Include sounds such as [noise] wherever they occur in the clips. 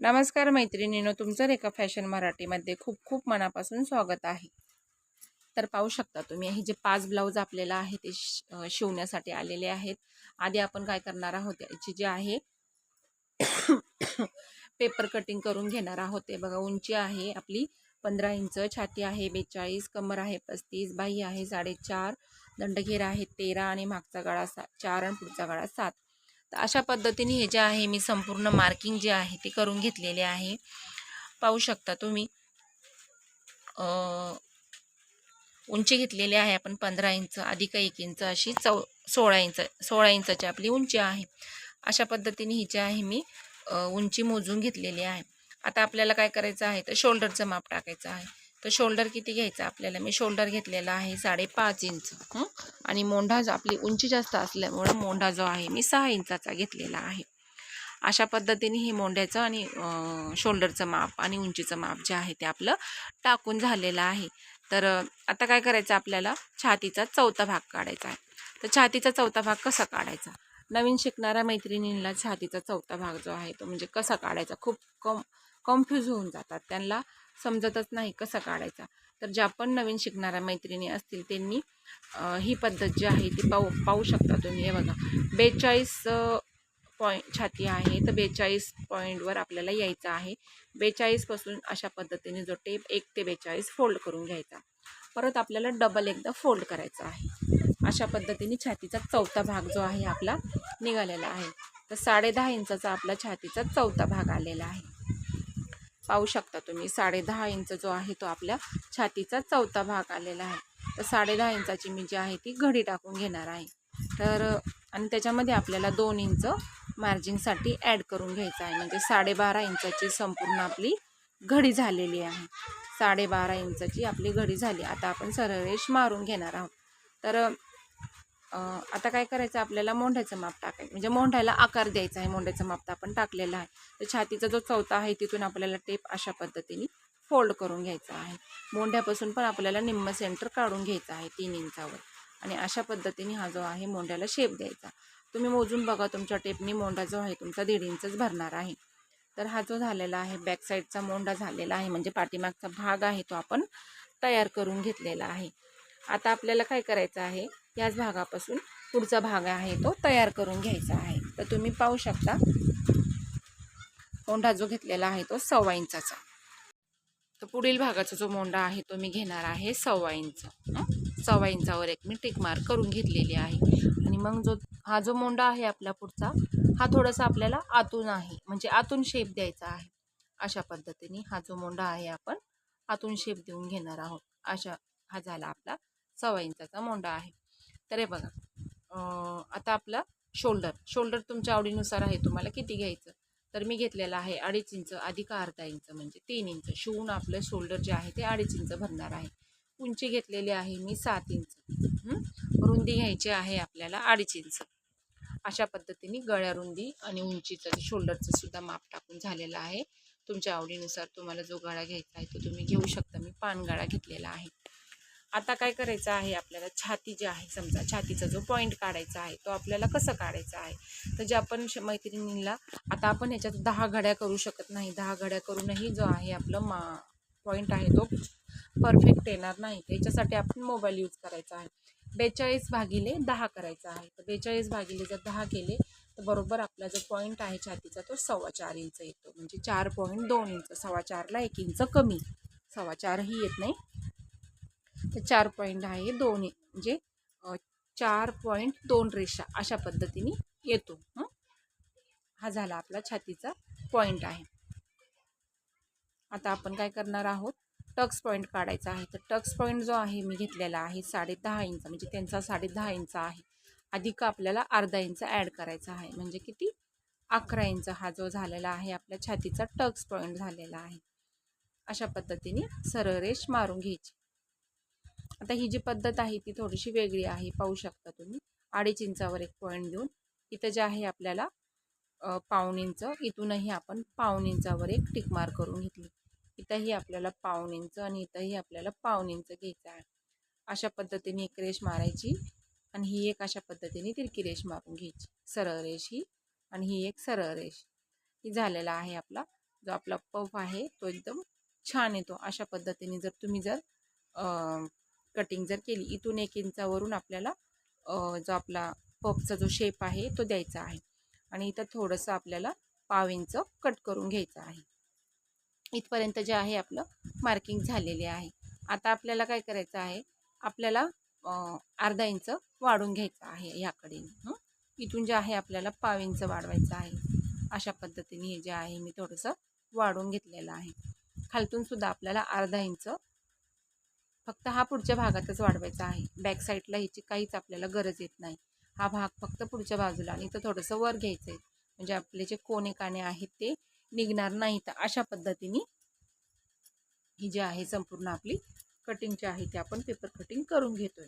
नमस्कार मैत्रिणीनो तुमचं रेखा फॅशन मराठीमध्ये खूप खूप मनापासून स्वागत आहे. तर पाहू शकता तुम्ही हे जे पाच ब्लाऊज आपल्याला आहे ते शिवण्यासाठी आलेले आहेत. आधी आपण काय करणार आहोत याची जी आहे [coughs] पेपर कटिंग करून घेणार आहोत. ते बघा उंची आहे आपली पंधरा इंच छाती आहे बेचाळीस कमर आहे पस्तीस बाही आहे साडेचार दंडघेर आहे तेरा आणि मागचा गळा सा चार आणि पुढचा गळा सात. तर अशा पद्धतीने हे जे आहे मी संपूर्ण मार्किंग जे आहे ते करून घेतलेले आहे. पाहू शकता तुम्ही. उंची घेतलेली आहे आपण पंधरा इंच अधिक एक इंच अशी चौ सोळा इंच सोळा इंचाची आपली उंची आहे. अशा पद्धतीने ही जी आहे मी उंची मोजून घेतलेली आहे. आता आपल्याला काय करायचं आहे तर शोल्डरचं माप टाकायचं आहे. तर शोल्डर किती घ्यायचं आपल्याला? मी शोल्डर घेतलेला आहे साडेपाच इंच आणि मोंढा जो आपली उंची जास्त असल्यामुळं मोंढा जो आहे मी सहा इंचाचा घेतलेला आहे. अशा पद्धतीने हे मोंढ्याचं आणि शोल्डरचं माप आणि उंचीचं माप जे आहे ते आपलं टाकून झालेलं आहे. तर आता काय करायचं आपल्याला? छातीचा चौथा भाग काढायचा आहे. तर छातीचा चौथा भाग कसा काढायचा? नवीन शिकणाऱ्या मैत्रिणींना छातीचा चौथा भाग जो आहे तो म्हणजे कसा काढायचा? खूप कम कन्फ्यूज होऊन जातात. त्यांना समजतच नाही कसा काढायचा. तर ज्या पण नवीन शिकणाऱ्या मैत्रिणी असतील त्यांनी ही पद्धत जी आहे ती पाहू पाहू शकता तुम्ही. हे बघा बेचाळीस पॉईंट छाती आहे तर बेचाळीस पॉईंटवर आपल्याला यायचं आहे. बेचाळीसपासून अशा पद्धतीने जो टेप एक ते बेचाळीस फोल्ड करून घ्यायचा. परत आपल्याला डबल एकदा फोल्ड करायचा आहे. अशा पद्धतीने छातीचा चौथा भाग जो आहे आपला निघालेला आहे. तर साडेदहा इंचाचा आपला छातीचा चौथा भाग आलेला आहे. पाहू शकता तुम्ही. साडेदहा इंच जो आहे तो आपल्या छातीचा चौथा भाग आलेला आहे. तर साडेदहा इंचाची मी जी आहे ती घडी टाकून घेणार आहे. तर आणि त्याच्यामध्ये आपल्याला दोन इंच मार्जिंगसाठी ॲड करून घ्यायचं आहे. म्हणजे साडेबारा इंचाची संपूर्ण आपली घडी झालेली आहे. साडेबारा इंचाची आपली घडी झाली. आता आपण सरळ मारून घेणार आहोत. तर आता काय करायचं आपल्याला मोंढ्याचं माप टाकायचं. म्हणजे मोंढ्याला आकार द्यायचा आहे मोंढ्याचं माप तर आपण टाकलेलं आहे. तर छातीचा जो चौथा आहे तिथून आपल्याला टेप अशा पद्धतीने फोल्ड करून घ्यायचा आहे. मोंढ्यापासून पण आपल्याला निम्म सेंटर काढून घ्यायचं आहे तीन इंचावर. आणि अशा पद्धतीने हा जो आहे मोंढ्याला शेप द्यायचा. तुम्ही मोजून बघा तुमच्या टेपनी मोंढा जो आहे तुमचा दीड इंचच भरणार आहे. तर हा जो झालेला आहे बॅक साईडचा मोंढा झालेला आहे म्हणजे पाठीमागचा भाग आहे तो आपण तयार करून घेतलेला आहे. आता आपल्याला काय करायचं आहे याच भागापासून पुढचा भाग आहे तो तयार करून घ्यायचा आहे. तर तुम्ही पाहू शकता. मोंढा जो घेतलेला आहे तो सव्वा इंचाचा. तर पुढील भागाचा जो मोंढा आहे तो मी घेणार आहे सव्वा इंच. सव्वा इंचावर एक मी टिकमार्क करून घेतलेली आहे. आणि मग जो हा जो मोंढा आहे आपला पुढचा हा थोडासा आपल्याला आतून आहे. म्हणजे आतून शेप द्यायचा आहे. अशा पद्धतीने हा जो मोंढा आहे आपण आतून शेप देऊन घेणार आहोत. अशा हा झाला आपला सव्वा इंचाचा मोंढा आहे. तर हे बघा. आता आपला शोल्डर शोल्डर तुमच्या आवडीनुसार आहे. तुम्हाला किती घ्यायचं? तर मी घेतलेलं आहे अडीच इंच अधिक अर्धा इंच म्हणजे तीन इंच. शिवून आपलं शोल्डर जे आहे ते अडीच इंच भरणार आहे. उंची घेतलेली आहे मी सात इंच. रुंदी घ्यायची आहे आपल्याला अडीच इंच. अशा पद्धतीने गळ्या रुंदी आणि उंचीचं शोल्डरचं सुद्धा माप टाकून झालेलं आहे. तुमच्या आवडीनुसार तुम्हाला जो गळा घ्यायचा आहे तो तुम्ही घेऊ शकता. मी पान गळा घेतलेला आहे. आता काय करायचं आहे आपल्याला? छाती जी आहे समजा छातीचा जो पॉईंट काढायचा आहे तो आपल्याला कसं काढायचा आहे? तर जे आपण श- मैत्रिणींना आता आपण ह्याच्यात दहा घड्या करू शकत नाही. दहा घड्या करूनही जो आहे आपलं मा पॉईंट आहे तो परफेक्ट येणार नाही. त्याच्यासाठी आपण मोबाईल यूज करायचा आहे. बेचाळीस भागिले दहा करायचा आहे. तर बेचाळीस भागिले जर दहा केले तर बरोबर आपला जो पॉईंट आहे छातीचा तो सव्वा चार इंच येतो. म्हणजे चार पॉईंट दोन इंच सव्वा चारला एक इंच कमी. सव्वा चारही येत नाही. तर चार पॉईंट आहे दोन म्हणजे चार पॉईंट दोन रेषा अशा पद्धतीने येतो. हं? हा झाला आपला छातीचा पॉईंट आहे. आता आपण काय करणार आहोत? टक्स पॉईंट काढायचा आहे. तर टक्स पॉईंट जो आहे मी घेतलेला आहे साडे दहा इंच. म्हणजे त्यांचा साडे दहा इंच आहे. अधिक आपल्याला अर्धा इंच ॲड करायचा आहे. म्हणजे किती? अकरा इंच हा जो झालेला आहे आपल्या छातीचा टक्स पॉईंट झालेला आहे. अशा पद्धतीने सरळ रेष मारून घ्यायची. आता ही जी पद्धत आहे ती थोडीशी वेगळी आहे पाहू शकता तुम्ही. अडीच इंचावर एक पॉईंट देऊन इथं जे आहे आपल्याला अ, पाऊण इंच इथूनही आपण पाऊण इंचावर एक टिकमार करून घेतली. इथंही आपल्याला पाऊण इंच आणि इथंही आपल्याला पाऊण इंच घ्यायचं आहे. अशा पद्धतीने एक रेष मारायची आणि ही एक अशा पद्धतीने तिरकी रेष मारून घ्यायची. सरळ रेष ही आणि ही एक सरळ रेष. ही झालेला आहे आपला जो आपला पफ आहे तो एकदम छान येतो. अशा पद्धतीने जर तुम्ही जर कटिंग जर केली इथून एक इंचावरून आपल्याला जो आपला पपचा जो शेप आहे तो द्यायचा आहे. आणि इथं थोडंसं आपल्याला पाव इंच कट करून घ्यायचं आहे. इथपर्यंत जे आहे आपलं मार्किंग झालेले आहे. आता आपल्याला काय करायचं आहे? आपल्याला अर्धा इंच वाढून घ्यायचं आहे ह्याकडे. इथून जे आहे आपल्याला पाव इंच वाढवायचं आहे. अशा पद्धतीने हे जे आहे मी थोडंसं वाढवून घेतलेलं आहे. खालतून सुद्धा आपल्याला अर्धा इंच फक्त हा पुढच्या भागातच वाढवायचा आहे. बॅक साईडला ह्याची काहीच आपल्याला गरज येत नाही. हा भाग फक्त पुढच्या बाजूला आणि इथं थोडंसं वर घ्यायचं आहे म्हणजे आपले जे कोणे काणे आहेत ते निघणार नाहीत अशा पद्धतीने ही जी आहे संपूर्ण आपली कटिंग जी आहे ते आपण पेपर कटिंग करून घेतोय.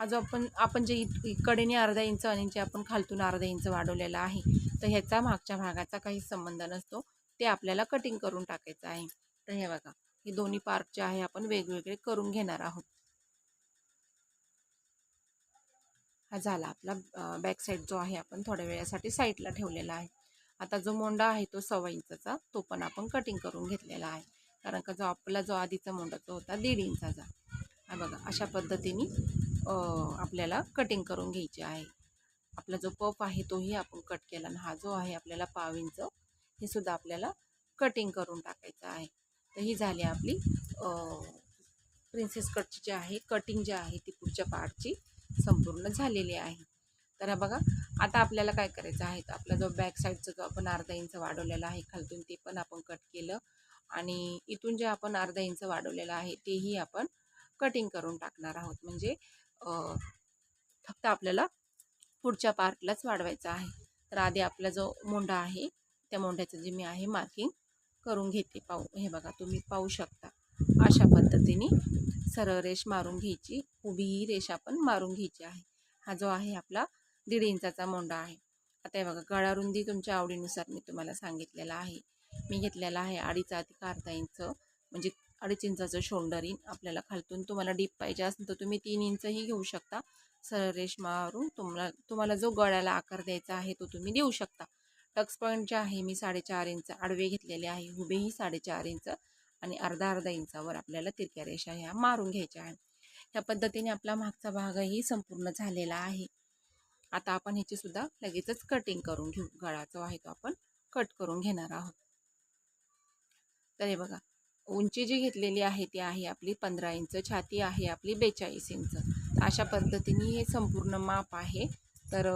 आज आपण आपण जे इत- कडेने अर्धा इंच आणि जे आपण खालतून अर्धा इंच वाढवलेलं आहे तर ह्याचा मागच्या भागाचा काही संबंध नसतो. ते आपल्याला कटिंग करून टाकायचं आहे. तर हे बघा. हे दोन्ही पार्ट जे आहे आपण वेगवेगळे करून घेणार आहोत. हा झाला आपला बॅक साईड जो आहे आपण थोड्या वेळासाठी साईडला ठेवलेला आहे. आता जो मोंडा आहे तो सव्वा इंचाचा तो पण आपण कटिंग करून घेतलेला आहे. कारण का जो आपला जो आधीचा मोंडा तो होता दीड इंचाचा हा बघा अशा पद्धतीने आपल्याला कटिंग करून घ्यायची आहे. आपला जो पफ आहे तोही आपण कट केला. आणि हा जो आहे आपल्याला पाव इंच हे सुद्धा आपल्याला कटिंग करून टाकायचं आहे. तर ही झाली आपली प्रिन्सेस कटची जी आहे कटिंग जी आहे ती पुढच्या पार्टची संपूर्ण झालेली आहे. तर हा बघा आता आपल्याला काय करायचं आहे? तर आपला जो बॅक साईडचा जो आपण अर्धा इंच वाढवलेला आहे खालतून ते पण आपण कट केलं. आणि इथून जे आपण अर्धा इंच वाढवलेलं आहे तेही आपण कटिंग करून टाकणार आहोत. म्हणजे फक्त आपल्याला पुढच्या पार्टलाच वाढवायचा आहे. तर आधी आपला जो मोंढा आहे त्या मोंढ्याचं जे मी आहे मार्किंग करून घेते पाहू. हे बघा तुम्ही पाहू शकता. अशा पद्धतीने सरळ रेष मारून घ्यायची. उभी ही रेष आपण मारून घ्यायची आहे. हा जो आहे आपला दीड इंचाचा मोंडा आहे. आता हे बघा गळारुंदी तुमच्या आवडीनुसार मी तुम्हाला सांगितलेला आहे. मी घेतलेला आहे अडीच अधिक अर्धा इंच म्हणजे अडीच इंचाचं शोल्डर इन आपल्याला खालतून तुम्हाला डीप पाहिजे असेल तर तुम्ही तीन इंचही घेऊ शकता. सरळ रेष मारून तुम्हाला तुम्हाला जो गळ्याला आकार द्यायचा आहे तो तुम्ही देऊ शकता. टक्स पॉईंट जे आहे मी साडेचार इंच आडवे घेतलेले आहे उभेही साडेचार इंच आणि अर्धा अर्धा इंचावर आपल्याला तिरक्या रेषा ह्या मारून घ्यायच्या आहेत. ह्या पद्धतीने आपला मागचा भागही संपूर्ण झालेला आहे. आता आपण ह्याची सुद्धा लगेचच कटिंग करून घेऊ. गळा जो आहे तो आपण कट करून घेणार आहोत. तर हे बघा उंची जी घेतलेली आहे ती आहे आपली पंधरा इंच छाती आहे आपली बेचाळीस इंच. अशा पद्धतीने हे संपूर्ण माप आहे. तर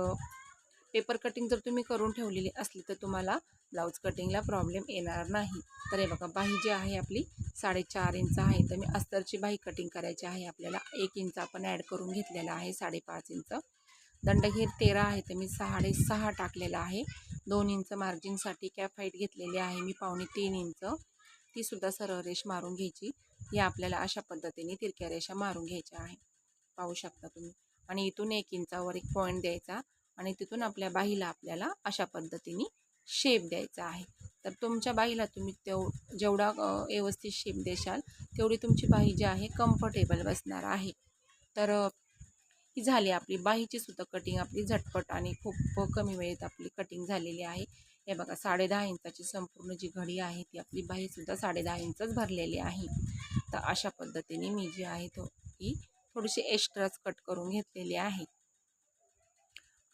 पेपर कटिंग जर तुम्ही करून ठेवलेली असली तर तुम्हाला ब्लाऊज कटिंगला प्रॉब्लेम येणार नाही. तर हे बघा बाही जी आहे आपली साडेचार इंच आहे. तर मी अस्तरची बाही कटिंग करायची आहे. आपल्याला एक इंच आपण ॲड करून घेतलेला आहे साडेपाच इंच. दंडघेर तेरा आहे तर मी साडेसहा टाकलेला आहे. दोन इंच मार्जिनसाठी कॅप हाईट घेतलेली आहे. मी पावणे तीन इंच. तीसुद्धा सरळ रेष मारून घ्यायची. या आपल्याला अशा पद्धतीने तिरक्या रेषा मारून घ्यायच्या आहे. पाहू शकता तुम्ही. आणि इथून एक इंचावर एक पॉईंट द्यायचा. आणि तिथून आपल्या बाहीला आपल्याला अशा पद्धतीने शेप द्यायचा आहे. तर तुमच्या बाहीला तुम्ही तेव जेवढा व्यवस्थित शेप देशाल तेवढी तुमची बाही जी आहे कम्फर्टेबल बसणार आहे. तर ही झाली आपली बाहीची सुद्धा कटिंग आपली झटपट आणि खूप कमी वेळेत आपली कटिंग झालेली आहे. हे बघा साडे दहा इंचाची संपूर्ण जी घडी आहे ती आपली बाहीसुद्धा साडे दहा इंचच भरलेली आहे. तर अशा पद्धतीने मी जी आहे तो ही थोडीशी एक्स्ट्राच कट करून घेतलेली आहे.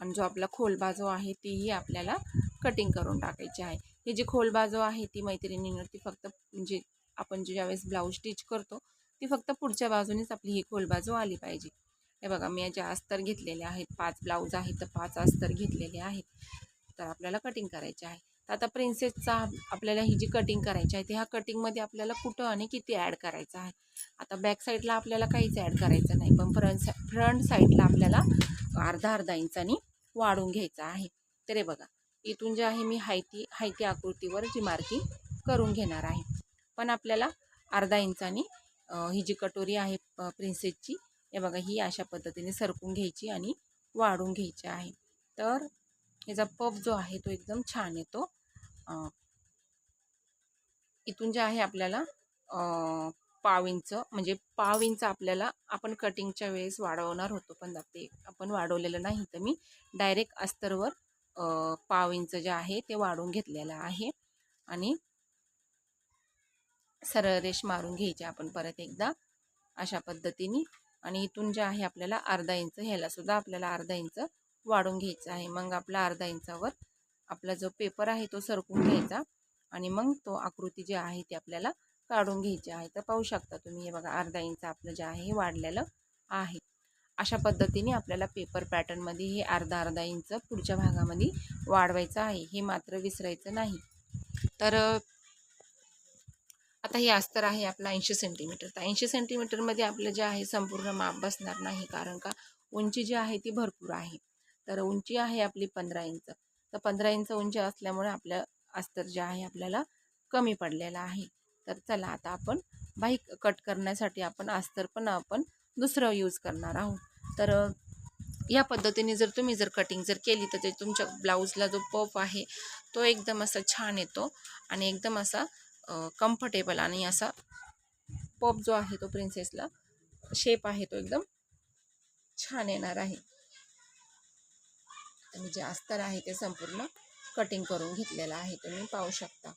आणि जो आपला खोल बाजू आहे तीही आपल्याला कटिंग करून टाकायची आहे. ही जी खोल बाजू आहे ती मैत्रिणीनं ती फक्त म्हणजे आपण जे ज्यावेळेस ब्लाऊज स्टिच करतो ती फक्त पुढच्या बाजूनेच आपली ही खोल बाजू आली पाहिजे. हे बघा मी ज्या अस्तर घेतलेले आहेत पाच ब्लाऊज आहेत तर पाच अस्तर घेतलेले आहेत. तर आपल्याला कटिंग करायचे आहे. तर आता प्रिन्सेसचा आपल्याला ही जी कटिंग करायची आहे ती ह्या कटिंगमध्ये आपल्याला कुठं आणि किती ॲड करायचं आहे? आता बॅक साईडला आपल्याला काहीच ॲड करायचं नाही पण फ्रंट सा फ्रंट साईडला आपल्याला अर्धा अर्धा इंचानी वाढून घ्यायचं आहे. तर हे बघा इथून जे आहे मी हायती हायती आकृतीवर जी मार्किंग करून घेणार आहे. पण आपल्याला अर्धा इंचाने ही जी कटोरी आहे प्रिन्सेसची हे बघा ही अशा पद्धतीने सरकून घ्यायची आणि वाढून घ्यायची आहे. तर याचा पफ जो आहे तो एकदम छान येतो. इथून जे आहे आपल्याला पाव इंच म्हणजे पाव इंच आपल्याला आपण कटिंगच्या वेळेस वाढवणार होतो पण ते आपण वाढवलेलं नाही. तर मी डायरेक्ट अस्तरवर पाव इंच जे आहे ते वाढून घेतलेलं आहे. आणि सरळ रेष मारून घ्यायचे आपण परत एकदा अशा पद्धतीने. आणि इथून जे आहे आपल्याला अर्धा इंच ह्याला सुद्धा आपल्याला अर्धा इंच वाढून घ्यायचं आहे. मग आपला अर्धा इंचावर आपला जो पेपर आहे तो सरकून घ्यायचा. आणि मग तो आकृती जी आहे ती आपल्याला काढून घ्यायचे आहे. तर पाहू शकता तुम्ही हे बघा अर्धा इंच आपलं जे आहे हे वाढलेलं आहे. अशा पद्धतीने आपल्याला पेपर पॅटर्नमध्ये हे अर्धा अर्धा इंच पुढच्या भागामध्ये वाढवायचं आहे. हे मात्र विसरायचं नाही. तर आता हे अस्तर आहे आपलं ऐंशी सेंटीमीटर तर ऐंशी सेंटीमीटरमध्ये आपलं जे आहे संपूर्ण माप बसणार नाही. कारण का? उंची जी आहे ती भरपूर आहे. तर उंची आहे आपली पंधरा इंच. तर पंधरा इंच उंची असल्यामुळे आपलं अस्तर जे आहे आपल्याला कमी पडलेलं आहे. तर चला आता आपण बाही कट करण्यासाठी आपण अस्तर पण आपण दुसरं यूज करणार आहोत. तर या पद्धतीने जर तुम्ही जर कटिंग जर केली तर ते तुमच्या ब्लाऊजला जो पफ आहे तो एकदम असा छान येतो आणि एकदम असा कम्फर्टेबल आणि असा पप जो आहे तो प्रिन्सेसला शेप आहे तो एकदम छान येणार आहे. आणि जे अस्तर आहे ते संपूर्ण कटिंग करून घेतलेलं आहे तुम्ही पाहू शकता.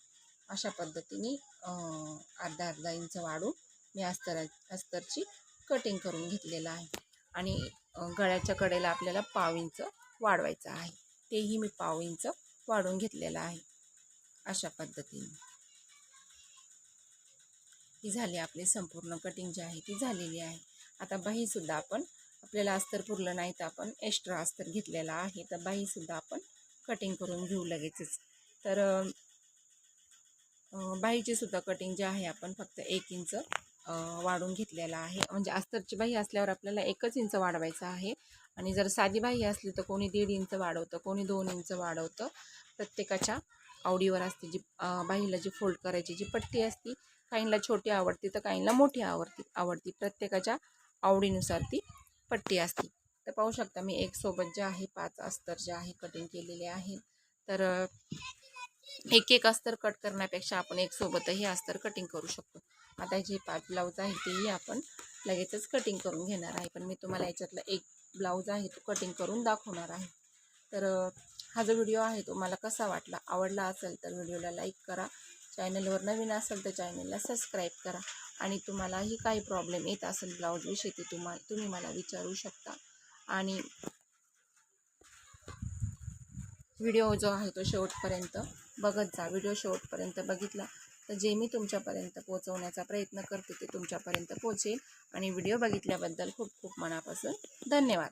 अशा पद्धतीने अर्धा अर्धा इंच वाढून मी अस्तरा अस्तरची कटिंग करून घेतलेलं आहे. आणि गळ्याच्या कडेला आपल्याला पाव इंच वाढवायचं आहे. तेही मी पाव इंच वाढून घेतलेलं आहे. अशा पद्धतीने. ही झाली आपली संपूर्ण कटिंग जी आहे ती झालेली आहे. आता बाहीसुद्धा आपण आपल्याला अस्तर पुरलं नाही तर आपण एक्स्ट्रा अस्तर घेतलेला आहे. तर बाहीसुद्धा आपण कटिंग करून घेऊ लगेचच. तर बाहीची सुद्धा कटिंग जी आहे आपण फक्त एक इंच वाढून घेतलेला आहे. म्हणजे अस्तरची बाही असल्यावर आपल्याला एकच इंच वाढवायचं आहे. आणि जर साधी बाही असली तर कोणी दीड इंच वाढवतं कोणी दोन इंच वाढवतं. प्रत्येकाच्या आवडीवर असते जी बाहीला जी फोल्ड करायची जी पट्टी असती काहींना छोटी आवडते तर काहींना मोठी आवडती आवडती. प्रत्येकाच्या आवडीनुसार ती पट्टी असते. तर पाहू शकता मी एक सोबत जे आहे पाच अस्तर जे आहे कटिंग केलेले आहे. तर एक एक अस्तर कट करण्यापेक्षा आपण एक सोबतही अस्तर कटिंग करू शकतो. आता जे पाच ब्लाऊज आहे तेही आपण लगेचच कटिंग करून घेणार आहे. पण मी तुम्हाला याच्यातला एक ब्लाऊज आहे तो कटिंग करून दाखवणार आहे. तर हा जो व्हिडिओ आहे तो मला कसा वाटला आवडला असेल तर व्हिडिओला लाईक करा. चॅनलवर नवीन असेल तर चॅनलला सबस्क्राईब करा. आणि तुम्हालाही काही प्रॉब्लेम येत असेल ब्लाऊजविषयी ते तुम्हा तुम्ही मला विचारू शकता. आणि व्हिडिओ जो आहे तो शेवटपर्यंत बघत जा. व्हिडिओ शेवटपर्यंत बघितला तर जे मी तुमच्यापर्यंत पोहोचवण्याचा प्रयत्न करते ते तुमच्यापर्यंत पोहोचेल. आणि व्हिडिओ बघितल्याबद्दल खूप खूप मनापासून धन्यवाद.